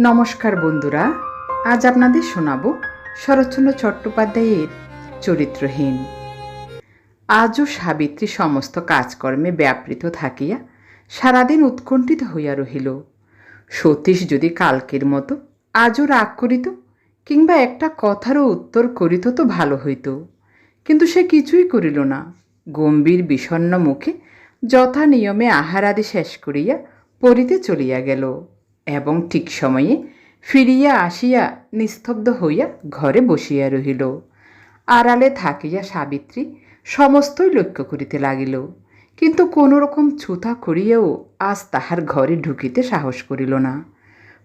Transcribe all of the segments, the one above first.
নমস্কার বন্ধুরা, আজ আপনাদের শোনাব শরৎচন্দ্র চট্টোপাধ্যায়ের চরিত্রহীন। আজও সাবিত্রী সমস্ত কাজকর্মে ব্যাপৃত থাকিয়া সারাদিন উৎকণ্ঠিত হইয়া রহিল। সতীশ যদি কালকের মতো আজও রাগ করিত কিংবা একটা কথারও উত্তর করিত তো ভালো হইত। কিন্তু সে কিছুই করিল না। গম্ভীর বিষণ্ণ মুখে যথা নিয়মে আহারাদি শেষ করিয়া পড়িতে চলিয়া গেল। এবং ঠিক সময়ে ফিরিয়া আসিয়া নিস্তব্ধ হইয়া ঘরে বসিয়া রহিল। আড়ালে থাকিয়া সাবিত্রী সমস্তই লক্ষ্য করিতে লাগিল, কিন্তু কোনো রকম ছুতা করিয়াও আজ তাহার ঘরে ঢুকিতে সাহস করিল না।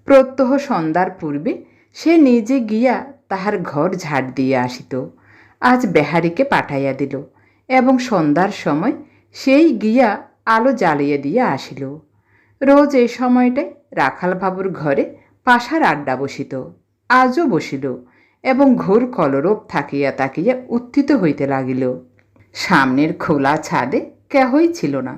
প্রত্যহ সন্ধ্যার পূর্বে সে নিজে গিয়া তাহার ঘর ঝাড় দিয়া আসিত, আজ বেহারিকে পাঠাইয়া দিল এবং সন্ধ্যার সময় সেই গিয়া আলো জ্বালিয়ে দিয়া আসিল। রোজ এই সময়টায় রাখাল বাবুর ঘরে পাশার আড্ডা বসিত, আজও বসিল এবং ঘোর কলরব থাকিয়া তাকিয়া উত্থিত হইতে লাগিল। সামনের খোলা ছাদে কেহই ছিল না।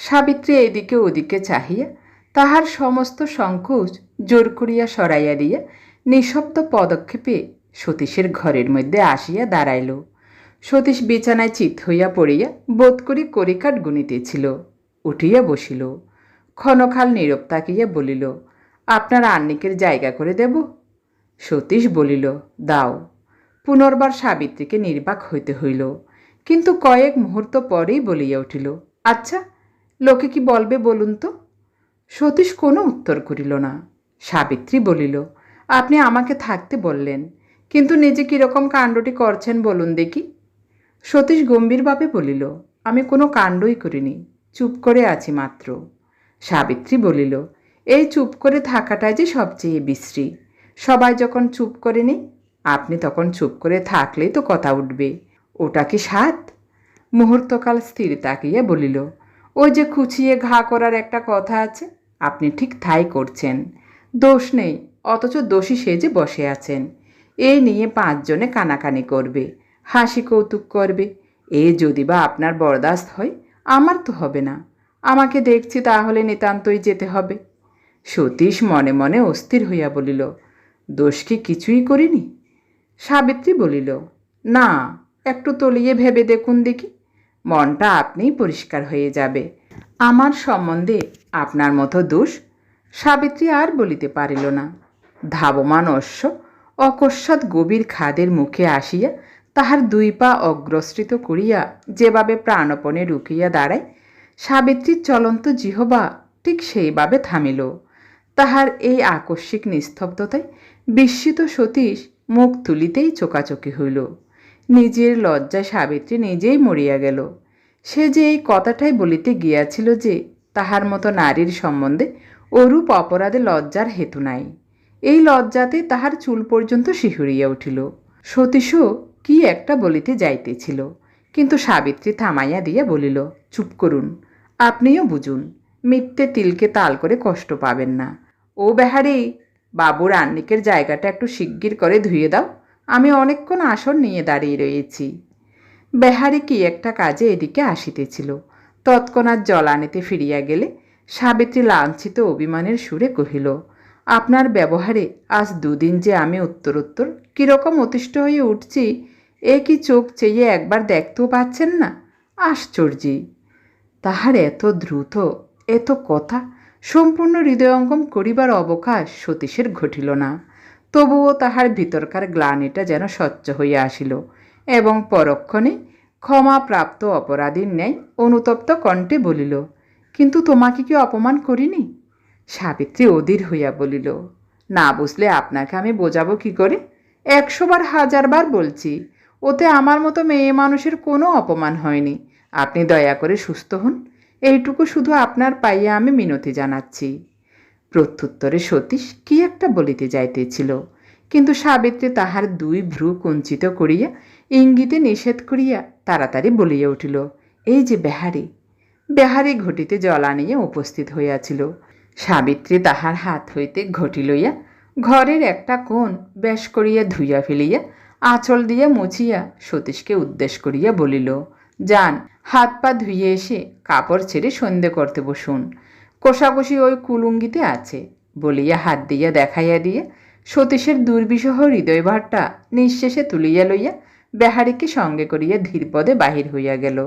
সাবিত্রী এদিকে ওদিকে চাহিয়া তাহার সমস্ত সংকোচ জোর করিয়া সরাইয়া দিয়া নিঃশব্দ পদক্ষেপে সতীশের ঘরের মধ্যে আসিয়া দাঁড়াইল। সতীশ বিছানায় চিত হইয়া পড়িয়া বোধ করি করিকাট গুনিতেছিল উঠিয়া বসিল। ক্ষণকাল নীরব তাকিয়া বলিল, আপনার আন্নিকের জায়গা করে দেব? সতীশ বলিল, দাও। পুনর্বার সাবিত্রীকে নির্বাক হইতে হইল। কিন্তু কয়েক মুহূর্ত পরেই বলিয়া উঠিল আচ্ছা লোকে কি বলবে বলুন তো? সতীশ কোনো উত্তর করিল না। সাবিত্রী বলিল, আপনি আমাকে থাকতে বললেন, কিন্তু নিজে কীরকম কাণ্ডটি করছেন বলুন দেখি? সতীশ গম্ভীরভাবে বলিল, আমি কোনো কাণ্ডই করিনি, চুপ করে আছি মাত্র। সাবিত্রী বলিল, এই চুপ করে থাকাটাই যে সবচেয়ে বিশ্রী। সবাই যখন চুপ করে নেই আপনি তখন চুপ করে থাকলেই তো কথা উঠবে। ওটা কি সাত? মুহূর্তকাল স্থির তাকিয়ে বলিল, ওই যে খুচিয়ে ঘা করার একটা কথা আছে, আপনি ঠিক তাই করছেন। দোষ নেই, অথচ দোষী সেজে বসে আছেন। এই নিয়ে পাঁচজনে কানাকানি করবে, হাসি কৌতুক করবে। এ যদি বা আপনার বরদাস্ত হয়, আমার তো হবে না। আমাকে দেখছি তাহলে নিতান্তই যেতে হবে। সতীশ মনে মনে অস্থির হইয়া বলিল, দোষ কি কিছুই করিনি? সাবিত্রী বলিল, না, একটু তলিয়ে ভেবে দেখুন দেখি। মনটা আপনিই পরিষ্কার হয়ে যাবে। আমার সম্বন্ধে আপনার মতো দোষ সাবিত্রী আর বলিতে পারিল না। ধাবমান অশ্ব অকস্মাৎ গভীর খাদের মুখে আসিয়া তাহার দুই পা অগ্রসৃত করিয়া যেভাবে প্রাণপণে রুকিয়া দাঁড়ায় সাবিত্রীর চলন্ত জিহবা ঠিক সেইভাবে থামিল। তাহার এই আকস্মিক নিস্তব্ধতায় বিস্মিত সতীশ মুখ তুলিতেই চোকাচোকি হইল। নিজের লজ্জায় সাবিত্রী নিজেই মরিয়া গেল। সে যে এই কথাটাই বলিতে গিয়াছিল যে তাহার মতো নারীর সম্বন্ধে অরূপ অপরাধে লজ্জার হেতু নাই, এই লজ্জাতে তাহার চুল পর্যন্ত শিহরিয়া উঠিল। সতীশও কি একটা বলিতে যাইতেছিল, কিন্তু সাবিত্রী থামাইয়া দিয়া বলিল, চুপ করুন আপনিও বুঝুন, মিথ্যে তিলকে তাল করে কষ্ট পাবেন না। ও বেহারি, বাবুর আন্নিকের জায়গাটা একটু শিগগির করে ধুয়ে দাও, আমি অনেকক্ষণ আসন নিয়ে দাঁড়িয়ে রয়েছি। বেহারি কি একটা কাজে এদিকে আসিতেছিল। তৎক্ষণাৎ জল আনিতে ফিরিয়া গেলে সাবিত্রী লাঞ্ছিত অভিমানের সুরে কহিল, আপনার ব্যবহারে আজ দুদিন যে আমি উত্তরোত্তর, কীরকম অতিষ্ঠ হয়ে উঠছি, এ কি চোখ চেয়ে একবার দেখতেও পাচ্ছেন না? আশ্চর্যই তাহার এত দ্রুত, এত কথা, সম্পূর্ণ হৃদয়ঙ্গম করিবার অবকাশ সতীশের ঘটিল না। তবুও তাহার ভিতরকার গ্লানিটা যেন স্বচ্ছ হইয়া আসিল এবং পরক্ষণে ক্ষমাপ্রাপ্ত অপরাধীর ন্যায় অনুতপ্ত কণ্ঠে বলিল, কিন্তু তোমাকে কি অপমান করিনি? সাবিত্রী অধীর হইয়া বলিল, না বুঝলে আপনাকে আমি বোঝাবো কি করে? একশোবার হাজারবার বলছি, ওতে আমার মতো মেয়ে মানুষের কোনো অপমান হয়নি। আপনি দয়া করে সুস্থ হন। এইটুকু শুধু আপনার পাইয়া আমি মিনতি জানাচ্ছি। প্রত্যুত্তরে সতীশ কি একটা বলিতে যাইতেছিল, কিন্তু সাবিত্রী তাহার দুই ভ্রু কুঞ্চিত করিয়া ইঙ্গিতে নিষেধ করিয়া তাড়াতাড়ি বলিয়া উঠিল, এই যে বেহারি বেহারি ঘটিতে জল আনিয়া উপস্থিত হইয়াছিল। সাবিত্রী তাহার হাত হইতে ঘটি লইয়া ঘরের একটা কোণ বেশ করিয়া ধুইয়া ফেলিয়া আঁচল দিয়া মুছিয়া সতীশকে উদ্দেশ করিয়া বলিল, যান হাত পা ধুয়ে এসে কাপড় ছেড়ে সন্ধে করতে বসুন। কষাকষি ওই কুলুঙ্গিতে আছে, বলিয়া হাত দিয়া দেখাইয়া দিয়ে সতীশের দুর্বিষহ হৃদয়ভারটা নিঃশেষে তুলিয়া লইয়া বেহারিকে সঙ্গে করিয়া ধীরপদে বাহির হইয়া গেল।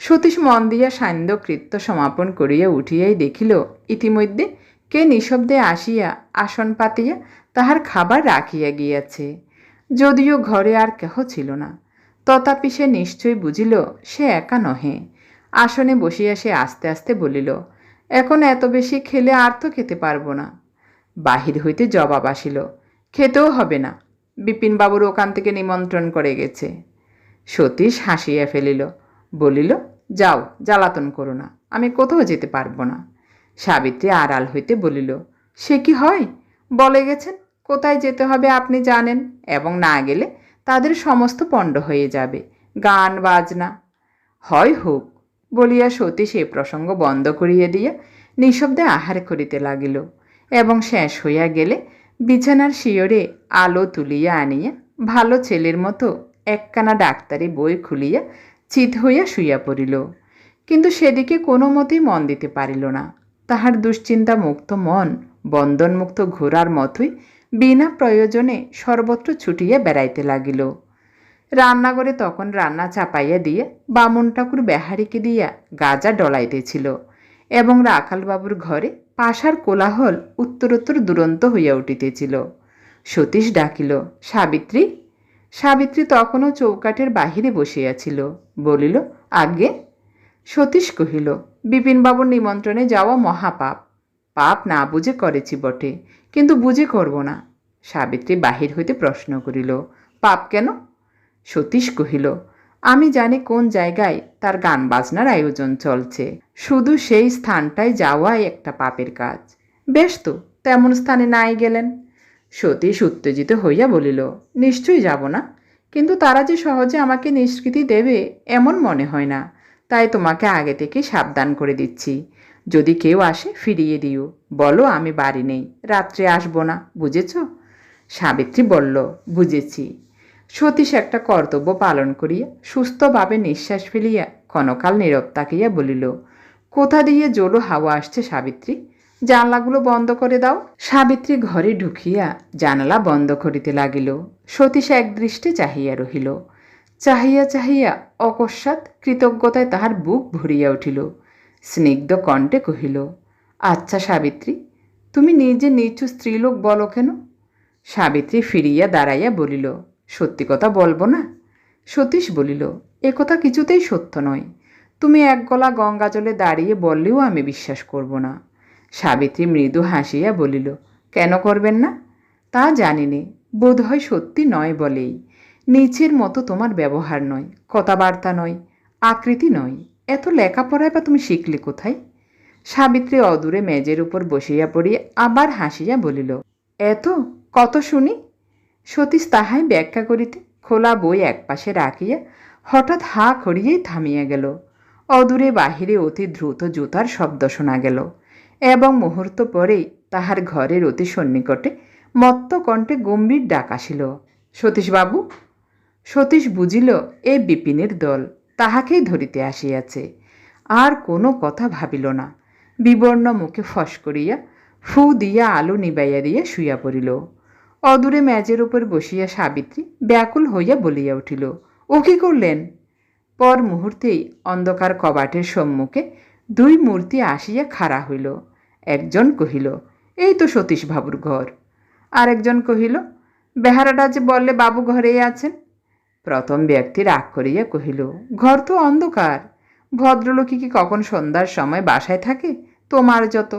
সতীশ মন দিয়া সান্ধ্য কৃত্য সমাপন করিয়া উঠিয়াই দেখিল, ইতিমধ্যে কে নিঃশব্দে আসিয়া আসন পাতিয়া তাহার খাবার রাখিয়া গিয়াছে। যদিও ঘরে আর কেহ ছিল না তথাপি সে নিশ্চয় বুঝিল, সে একা নহে। আসনে বসিয়া সে আস্তে আস্তে বলিল, এখন এত বেশি খেলে আর তো খেতে পারব না। বাহির হইতে জবাব আসিল, খেতেও হবে না। বিপিনবাবুর ওখান থেকে নিমন্ত্রণ করে গেছে। সতীশ হাসিয়া ফেলিল, বলিল, যাও, জ্বালাতন করো না, আমি কোথাও যেতে পারব না। সাবিত্রী আড়াল হইতে বলিল, সে কি হয়? বলে গেছেন, কোথায় যেতে হবে আপনি জানেন, এবং না গেলে তাদের সমস্ত পণ্ড হয়ে যাবে। গান, বাজনা। হয় হোক, বলিয়া সতীশ এ প্রসঙ্গ বন্ধ করিয়া দিয়া নিঃশব্দে আহার করিতে লাগিল এবং শেষ হইয়া গেলে বিছানার শিয়রে আলো তুলিয়া আনিয়া ভালো ছেলের মতো একখানা ডাক্তারি বই খুলিয়া চিত হইয়া শুইয়া পড়িল। কিন্তু সেদিকে কোনো মতেই মন দিতে পারিল না। তাহার দুশ্চিন্তা মুক্ত মন, বন্ধনমুক্ত ঘোরার মতোই বিনা প্রয়োজনে সর্বত্র ছুটিয়া বেড়াইতে লাগিল। রান্নাঘরে তখন রান্না চাপাইয়া দিয়ে বামন ঠাকুর বেহারিকে দিয়া গাজা ডলাইতেছিল এবং রাখালবাবুর ঘরে পাশার কোলাহল উত্তরোত্তর দুরন্ত হইয়া উঠিতেছিল। সতীশ ডাকিল, সাবিত্রী? সাবিত্রী তখনও চৌকাঠের বাহিরে বসিয়াছিল। বলিল আগে সতীশ কহিল, বিপিনবাবুর নিমন্ত্রণে যাওয়া মহাপাপ। পাপ না বুঝে করেছি বটে। কিন্তু বুঝে করব না। সাবিত্রী বাহির হইতে প্রশ্ন করিল, পাপ কেন? সতীশ কহিল, আমি জানি কোন জায়গায় তার গান বাজনার আয়োজন চলছে। শুধু সেই স্থানটায় যাওয়াই একটা পাপের কাজ। বেশ তো, তেমন স্থানে নাই গেলেন। সতীশ উত্তেজিত হইয়া বলিল, নিশ্চয়ই যাব না। কিন্তু তারা যে সহজে আমাকে নিষ্কৃতি দেবে এমন মনে হয় না। তাই তোমাকে আগে থেকে সাবধান করে দিচ্ছি। যদি কেউ আসে ফিরিয়ে দিও। বলো, আমি বাড়ি নেই, রাত্রে আসব না, বুঝেছ? সাবিত্রী বলল, বুঝেছি। সতীশ একটা কর্তব্য পালন করিয়া সুস্থভাবে নিঃশ্বাস ফেলিয়া ক্ষণকাল নীরব তাকিয়া বলিল, কোথা দিয়ে জোলো হাওয়া আসছে সাবিত্রী? জানলাগুলো বন্ধ করে দাও। সাবিত্রী ঘরে ঢুকিয়া জানালা বন্ধ করিতে লাগিল। সতীশ একদৃষ্টে চাহিয়া রহিল। চাহিয়া চাহিয়া অকস্মাৎ কৃতজ্ঞতায় তাহার বুক ভরিয়া উঠিল। স্নিগ্ধ কণ্ঠে কহিল আচ্ছা সাবিত্রী, তুমি নিজে নিচু স্ত্রীলোক বলো কেন? সাবিত্রী ফিরিয়া দাঁড়াইয়া বলিল, সত্যি কথা বলব না। সতীশ বলিল, এ কথা কিছুতেই সত্য নয়। তুমি এক গলা গঙ্গা জলে দাঁড়িয়ে বললেও আমি বিশ্বাস করব না। সাবিত্রী মৃদু হাসিয়া বলিল, কেন করবেন না? তা জানি নে বোধ হয় সত্যি নয় বলেই। নিচের মতো তোমার ব্যবহার নয়, কথাবার্তা নয়, আকৃতি নয়। এত লেখাপড়ায় বা তুমি শিখলে কোথায়? সাবিত্রী অদূরে মেজের উপর বসিয়া পড়িয়া আবার হাসিয়া বলিল, এত? কত শুনি? সতীশ তাহাই ব্যাখ্যা করিতে খোলা বই একপাশে রাখিয়া হঠাৎ হা করিয়েই থামিয়া গেল। অদূরে বাহিরে অতি দ্রুত জুতার শব্দ শোনা গেল এবং মুহূর্ত পরেই তাহার ঘরের অতি সন্নিকটে মত্ত কণ্ঠে গম্ভীর ডাক আসিল, সতীশবাবু? সতীশ বুঝিল, এ বিপিনের দল, তাহাকেই ধরিতে আসিয়াছে। আর কোনো কথা ভাবিল না। বিবর্ণ মুখে ফস করিয়া ফু দিয়া আলো নিবাইয়া দিয়া শুইয়া পড়িল। অদূরে মেজের উপর বসিয়া সাবিত্রী ব্যাকুল হইয়া বলিয়া উঠিল, ও কি করলেন? পর মুহূর্তেই অন্ধকার কবাটের সম্মুখে দুই মূর্তি আসিয়া খাড়া হইল। একজন কহিল, এই তো সতীশ বাবুর ঘর। আরেকজন কহিল, বেহারাটা যে বললে বাবু ঘরেই আছেন? প্রথম ব্যক্তি রাগ করিয়া কহিল, ঘর তো অন্ধকার। ভদ্রলোকই কি কখন সন্ধ্যার সময় বাসায় থাকে? তোমার যত।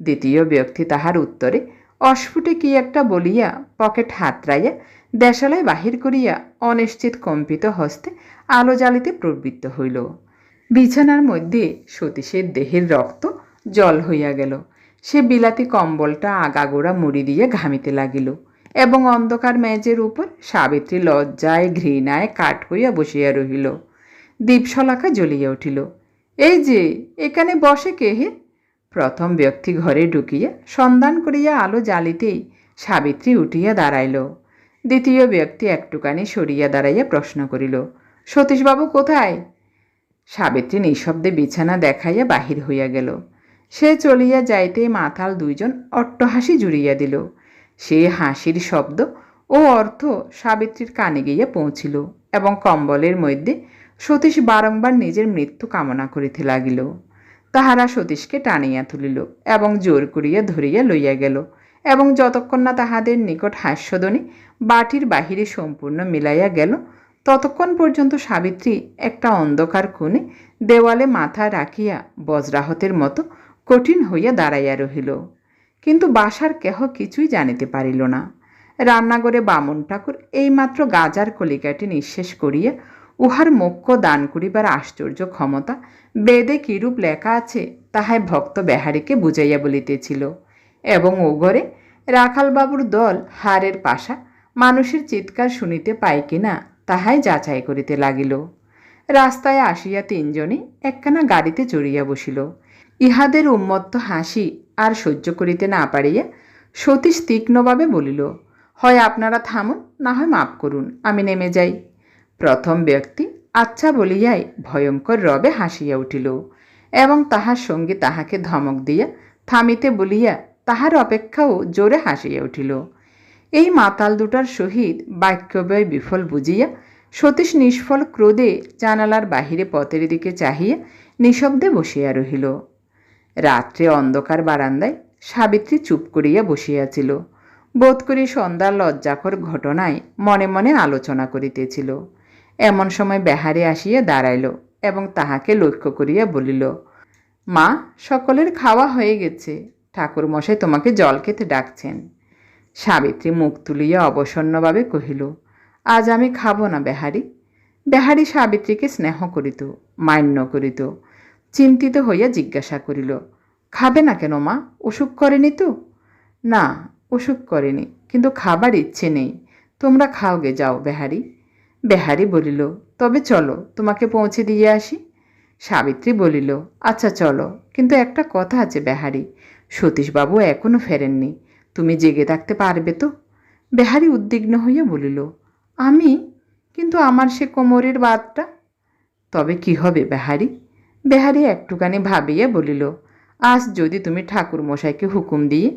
দ্বিতীয় ব্যক্তি তাহার উত্তরে, অস্ফুটে কি একটা বলিয়া পকেট হাতড়াইয়া দেশালায় বাহির করিয়া অনিশ্চিত কম্পিত হস্তে আলো জ্বালিতে প্রবৃত্ত হইল। বিছানার মধ্যে সতীশের দেহের রক্ত জল হইয়া গেল। সে বিলাতি কম্বলটা আগাগোড়া মুড়ি দিয়ে ঘামিতে লাগিল এবং অন্ধকার মেজের উপর সাবিত্রী লজ্জায় ঘৃণায় কাঠ হইয়া বসিয়া রহিল। দীপশলাকা জ্বলিয়া উঠিল, এই যে, এখানে বসে কে হে? প্রথম ব্যক্তি ঘরে ঢুকিয়া সন্ধান করিয়া আলো জ্বালিতেই সাবিত্রী উঠিয়া দাঁড়াইল। দ্বিতীয় ব্যক্তি একটুখানি সরিয়া দাঁড়াইয়া প্রশ্ন করিল, সতীশবাবু কোথায়? সাবিত্রী নিঃশব্দে বিছানা দেখাইয়া বাহির হইয়া গেল। সে চলিয়া যাইতে মাতাল দুইজন অট্টহাসি জুড়িয়া দিল। সে হাসির শব্দ ও অর্থ সাবিত্রীর কানে গিয়া পৌঁছিল এবং কম্বলের মধ্যে সতীশ বারংবার নিজের মৃত্যু কামনা করিতে লাগিল। তাহারা সতীশকে টানিয়া তুলিল এবং জোর করিয়া ধরিয়া লইয়া গেল এবং যতক্ষণ না তাহাদের নিকট হাস্যধ্বনি বাটির বাহিরে সম্পূর্ণ মিলাইয়া গেল, ততক্ষণ পর্যন্ত সাবিত্রী একটা অন্ধকার কোণে দেওয়ালে মাথা রাখিয়া বজ্রাহতের মতো কঠিন হইয়া দাঁড়াইয়া রহিল। কিন্তু বাসার কেহ কিছুই জানিতে পারিল না। রান্নাঘরে বামন ঠাকুর এইমাত্র গাজার কলিকাটি নিঃশেষ করিয়া উহার মোক্ষ দান করিবার আশ্চর্য ক্ষমতা বেদে কিরূপ লেখা আছে তাহাই ভক্ত বেহারিকে বুঝাইয়া বলিতেছিল। এবং ও ঘরে রাখালবাবুর দল হারের পাশা মানুষের চিৎকার শুনিতে পায় কিনা তাহাই যাচাই করিতে লাগিল। রাস্তায় আসিয়া তিনজনে একখানা গাড়িতে চড়িয়া বসিল। ইহাদের উন্মত্ত হাসি আর সহ্য করিতে না পারিয়া সতীশ তীক্ষ্ণভাবে বলিল, হয় আপনারা থামুন, না হয় মাপ করুন, আমি নেমে যাই। প্রথম ব্যক্তি আচ্ছা বলিয়াই ভয়ঙ্কর রবে হাসিয়া উঠিল এবং তাহার সঙ্গে তাহাকে ধমক দিয়া থামিতে বলিয়া তাহার অপেক্ষাও জোরে হাসিয়া উঠিল। এই মাতাল দুটার সহিত বাক্যব্যয় বিফল বুঝিয়া সতীশ নিষ্ফল ক্রোধে জানালার বাহিরে পথের দিকে চাহিয়া নিঃশব্দে বসিয়া রহিল। রাত্রে অন্ধকার বারান্দায় সাবিত্রী চুপ করিয়া বসিয়াছিল। বোধ করি সন্ধ্যার লজ্জাকর ঘটনায় মনে মনে আলোচনা করিতেছিল। এমন সময় বেহারে আসিয়া দাঁড়াইল এবং তাহাকে লক্ষ্য করিয়া বলিল, মা, সকলের খাওয়া হয়ে গেছে। ঠাকুরমশাই তোমাকে জল খেতে ডাকছেন। সাবিত্রী মুখ তুলিয়া অবসন্নভাবে কহিল, আজ আমি খাব না বেহারি। বেহারি সাবিত্রীকে স্নেহ করিত, মান্য করিত, চিন্তিত হইয়া জিজ্ঞাসা করিল, খাবে না কেন মা? অসুখ করেনি তো? না, অসুখ করেনি, কিন্তু খাবার ইচ্ছে নেই। তোমরা খাওগে, যাও বেহারি। বেহারি বলিল, তবে চলো, তোমাকে পৌঁছে দিয়ে আসি? সাবিত্রী বলিল আচ্ছা চলো, কিন্তু একটা কথা আছে বেহারি। সতীশবাবু এখনও ফেরেননি, তুমি জেগে থাকতে পারবে তো? বেহারি উদ্বিগ্ন হইয়া বলিল, আমি? কিন্তু আমার সে কোমরের বাদটা তবে কি হবে বেহারি? বেহারি একটুখানি ভাবিয়া বলিল, আজ যদি তুমি ঠাকুর মশাইকে হুকুম দিয়ে?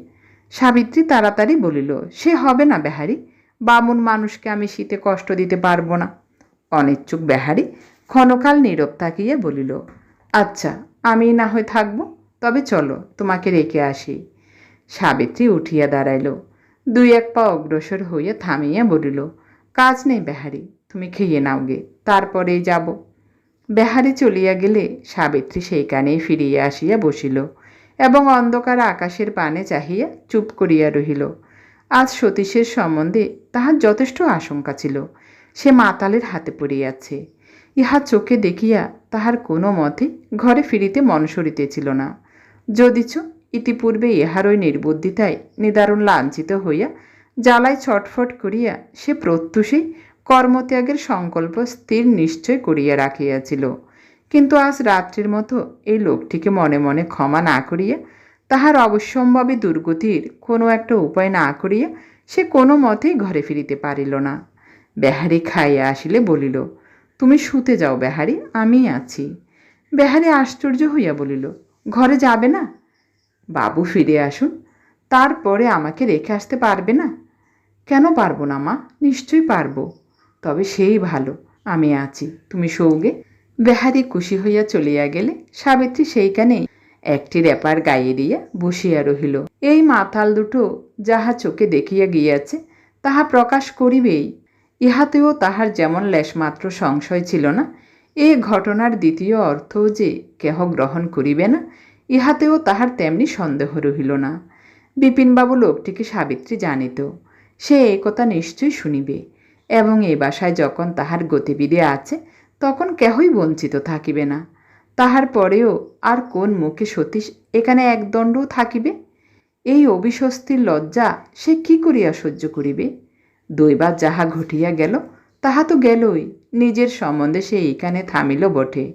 সাবিত্রী তাড়াতাড়ি বলিল, সে হবে না বেহারি। বামুন মানুষকে আমি শীতে কষ্ট দিতে পারব না। অনিচ্ছুক বেহারি ক্ষণকাল নীরব থাকিয়া বলিল আচ্ছা আমি না হয় থাকব, তবে চলো, তোমাকে রেখে আসি। সাবিত্রী উঠিয়া দাঁড়াইল। দুই এক পা অগ্রসর হইয়া থামিয়া বলিল, কাজ নেই বেহারি, তুমি খেয়ে নাও গে তারপরেই যাব। বেহারি চলিয়া গেলে সাবিত্রী সেইখানেই ফিরিয়া আসিয়া বসিল এবং অন্ধকার আকাশের পানে চাহিয়া চুপ করিয়া রহিল। আজ সতীশের সম্বন্ধে তাহার যথেষ্ট আশঙ্কা ছিল। সে মাতালের হাতে পড়িয়াছে। ইহা চোখে দেখিয়া তাহার কোনো মতে ঘরে ফিরিতে মন সরিতেছিল না। যদিচ ইতিপূর্বে ইহার ওই নির্বুদ্ধিতায় নিদারুণ লাঞ্ছিত হইয়া জ্বালায় ছটফট করিয়া সে প্রত্যুষেই কর্মত্যাগের সংকল্প স্থির নিশ্চয় করিয়া রাখিয়াছিল। কিন্তু আজ রাত্রির মতো এই লোকটিকে মনে মনে ক্ষমা না করিয়া তাহার অবশ্যম্ভাবী দুর্গতির কোনো একটা উপায় না করিয়া সে কোনো মতেই ঘরে ফিরিতে পারিল না। বেহারি খাইয়া আসিলে বলিল, তুমি শুতে যাও বেহারি আমি আছি। বেহারি আশ্চর্য হইয়া বলিল, ঘরে যাবে না? বাবু, ফিরে আসুন। তারপরে আমাকে রেখে আসতে পারবে না? কেন পারব না মা? নিশ্চয়ই পারব। তবে সেই ভালো, আমি আছি। তুমি সৌগে বেহারি খুশি হইয়া চলিয়া গেলে, সাবিত্রী, সেইখানেই একটি রেপার গায়ে দিয়া বসিয়া রহিল। এই মাতাল দুটো যাহা চোখে দেখিয়া গিয়াছে, তাহা প্রকাশ করিবেই। ইহাতেও তাহার যেমন লেশমাত্র সংশয় ছিল না, এ ঘটনার দ্বিতীয় অর্থ যে কেহ গ্রহণ করিবে না, ইহাতেও তাহার তেমনি সন্দেহ রহিল না। বিপিনবাবু লোকটিকে সাবিত্রী জানিত, সে এ কথা নিশ্চয়ই শুনিবে, এবং এ বাসায় যখন তাহার গতিবিধি আছে, তখন কেহই বঞ্চিত থাকিবে না। তাহার পরেও আর কোন মুখে সতীশ এখানে একদণ্ডও থাকিবে? এই অবিস্বস্তির লজ্জা সে কি করিয়া সহ্য করিবে? দৈবার যাহা ঘটিয়া গেল, তাহা তো গেলই, নিজের সম্বন্ধে সে এইখানে থামিল বটে।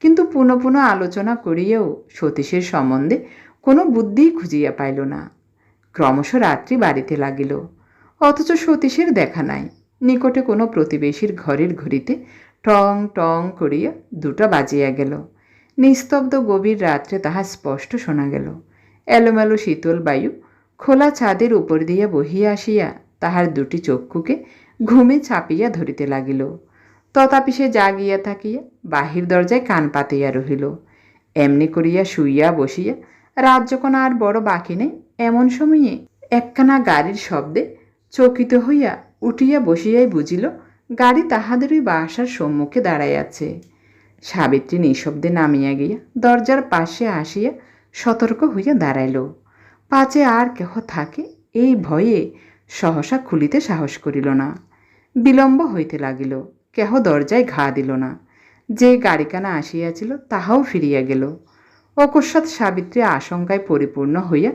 কিন্তু পুনঃ পুনঃ আলোচনা করিয়াও সতীশের সম্বন্ধে কোনো বুদ্ধিই খুঁজিয়া পাইল না। ক্রমশ রাত্রি বাড়িতে লাগিল। অথচ সতীশের দেখা নাই। নিকটে কোনো প্রতিবেশীর ঘরের ঘড়িতে টং টং করিয়া দুটা বাজিয়া গেল। নিস্তব্ধ গভীর রাত্রে তাহা স্পষ্ট শোনা গেল। এলোমেলো শীতল বায়ু খোলা ছাদের উপর দিয়া বহিয়া আসিয়া তাহার দুটি চক্ষুকে ঘুমে চাপিয়া ধরিতে লাগিল। তথাপি সে জাগিয়া থাকিয়া বাহির দরজায় কান পাতিয়া রহিল। এমনি করিয়া শুইয়া বসিয়া রাত যখন আর বড় বাকি নেই, এমন সময়ে একখানা গাড়ির শব্দে চকিত হইয়া উঠিয়া বসিয়াই বুঝিল, গাড়ি তাহাদেরই বাসার সম্মুখে দাঁড়াইয়াছে। সাবিত্রী নিঃশব্দে নামিয়া গিয়া দরজার পাশে আসিয়া সতর্ক হইয়া দাঁড়াইল। পাছে আর কেহ থাকে, এই ভয়ে সহসা খুলিতে সাহস করিল না। বিলম্ব হইতে লাগিল, কেহ দরজায় ঘা দিল না। যে গাড়িখানা আসিয়াছিল, তাহাও ফিরিয়া গেল। অকস্মাৎ সাবিত্রী আশঙ্কায় পরিপূর্ণ হইয়া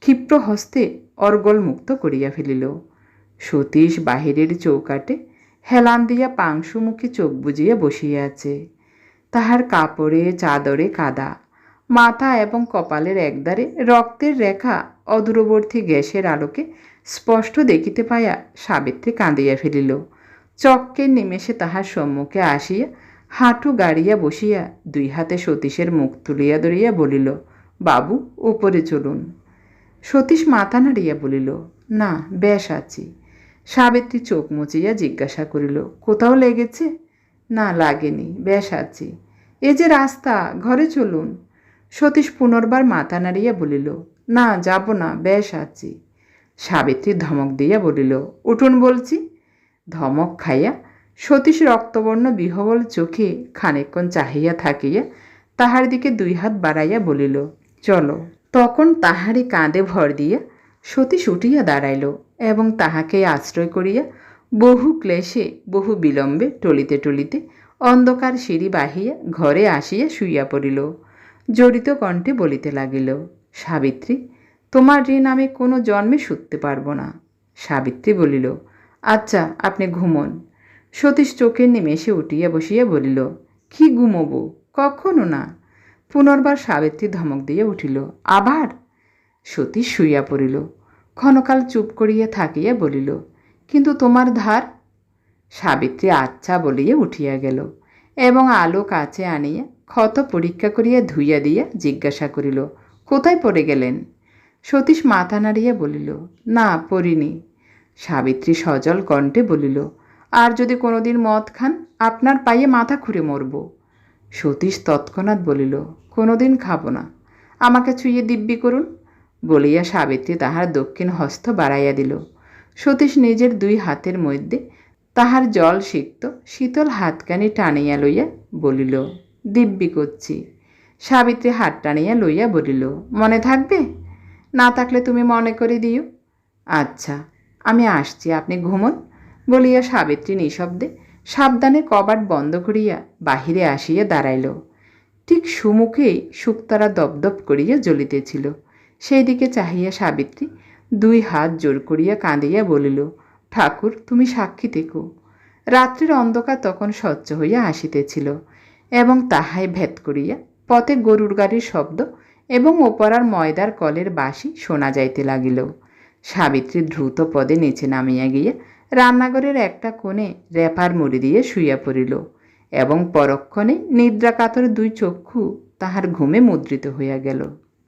ক্ষিপ্র হস্তে অর্গল মুক্ত করিয়া ফেলিল। সতীশ বাহিরের চৌকাটে হেলান দিয়া পাংশুমুখী চোখ বুজিয়া বসিয়া আছে। তাহার কাপড়ে, চাদরে কাদা, মাথা এবং কপালের একদারে রক্তের রেখা অদূরবর্তী গ্যাসের আলোকে স্পষ্ট দেখিতে পাইয়া সাবিত্রী কাঁদিয়া ফেলিল। চক্কের নিমেষে তাহার সম্মুখে আসিয়া হাঁটু গাড়িয়া বসিয়া দুই হাতে সতীশের মুখ তুলিয়া ধরিয়া বলিল, বাবু, উপরে চলুন। সতীশ মাথা নাড়িয়া বলিল, না, বেশ আছি। সাবিত্রী চোখ মুচিয়া জিজ্ঞাসা করিল, কোথাও লেগেছে? না, লাগেনি, বেশ আছি। এ যে রাস্তা, ঘরে চলুন। সতীশ পুনর্বার মাথা নাড়িয়া বলিল, না, যাব না, বেশ আছি। সাবিত্রী ধমক দিয়া বলিল, উঠুন বলছি। ধমক খাইয়া সতীশ রক্তবর্ণ বিহবল চোখে খানিকক্ষণ চাহিয়া থাকিয়া তাহার দিকে দুই হাত বাড়াইয়া বলিল, চলো। তখন তাহারই কাঁধে ভর দিয়া সতীশ উঠিয়া দাঁড়াইল এবং তাহাকে আশ্রয় করিয়া বহু ক্লেশে, বহু বিলম্বে টলিতে টলিতে অন্ধকার সিঁড়ি বাহিয়া ঘরে আসিয়া শুইয়া পড়িল। জড়িত কণ্ঠে বলিতে লাগিল, সাবিত্রী, তোমার ঋণ আমি কোনো জন্মে শুধতে পারব না। সাবিত্রী বলিল আচ্ছা আপনি ঘুমন। সতীশ চোখের নিমেষে উঠিয়া বসিয়া বলিল, কি ঘুমোবো? কখনো না। পুনর্বার সাবিত্রী ধমক দিয়া উঠিল, আবার? সতীশ শুইয়া পড়িল, ক্ষণকাল চুপ করিয়া থাকিয়া বলিল, কিন্তু তোমার ধার সাবিত্রী আচ্ছা বলিয়া উঠিয়া গেল এবং আলো কাছে আনিয়া ক্ষত পরীক্ষা করিয়া ধুইয়া দিয়া জিজ্ঞাসা করিল, কোথায় পড়ে গেলেন? সতীশ মাথা নাড়িয়া বলিল, না, পড়িনি। সাবিত্রী সজল কণ্ঠে বলিল, আর যদি কোনোদিন মদ খান, আপনার পায়ে মাথা খুঁড়ে মরব। সতীশ তৎক্ষণাৎ বলিল, কোনোদিন খাব না। আমাকে ছুঁয়ে দিব্যি করুন। বলিয়া সাবিত্রী তাহার দক্ষিণ হস্ত বাড়াইয়া দিল। সতীশ নিজের দুই হাতের মধ্যে তাহার জল সিক্ত, শীতল হাতখানি টানিয়া লইয়া বলিল, দিব্যি করছি সাবিত্রী হাত টানিয়া লইয়া বলিল, মনে থাকবে? না থাকলে তুমি মনে করে দিও। আচ্ছা আমি আসছি, আপনি ঘুমন। বলিয়া সাবিত্রী নিঃশব্দে সাবধানে কবাট বন্ধ করিয়া বাহিরে আসিয়া দাঁড়াইল। ঠিক সুমুখেই শুকতারা দপদপ করিয়া জ্বলিতেছিল। সেই দিকে চাহিয়া সাবিত্রী দুই হাত জোর করিয়া কাঁদিয়া বলিল ঠাকুর, তুমি সাক্ষী থেকো রাত্রির অন্ধকার তখন স্বচ্ছ হইয়া আসিতেছিল এবং তাহাই ভেদ করিয়া পথে গরুর গাড়ির শব্দ এবং ওপরার ময়দার কলের বাঁশি শোনা যাইতে লাগিল। সাবিত্রী দ্রুত পদে নিচে নামিয়া গিয়া রান্নাঘরের একটা কোণে রেপার মুড়ি দিয়ে শুইয়া পড়িল এবং পরক্ষণে নিদ্রাকাতর দুই চক্ষু তাহার ঘুমে মুদ্রিত হইয়া গেল।